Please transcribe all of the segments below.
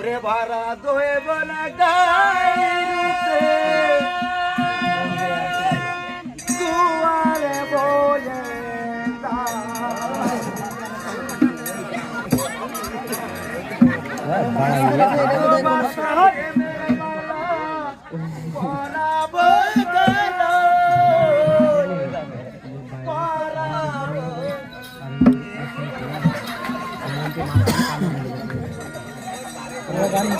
पूरे भारा दोए बन बोले ગામની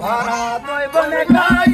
ভারত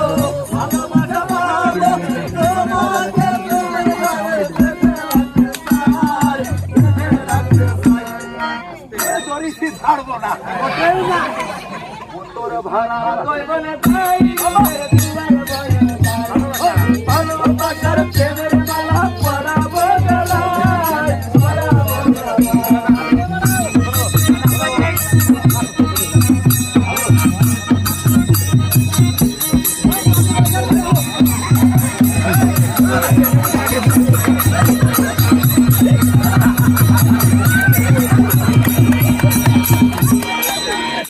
কিস্তি ছাড়বো না। তোর ভাড়া ভালোবাসার প্রেমের মালা পড়াবো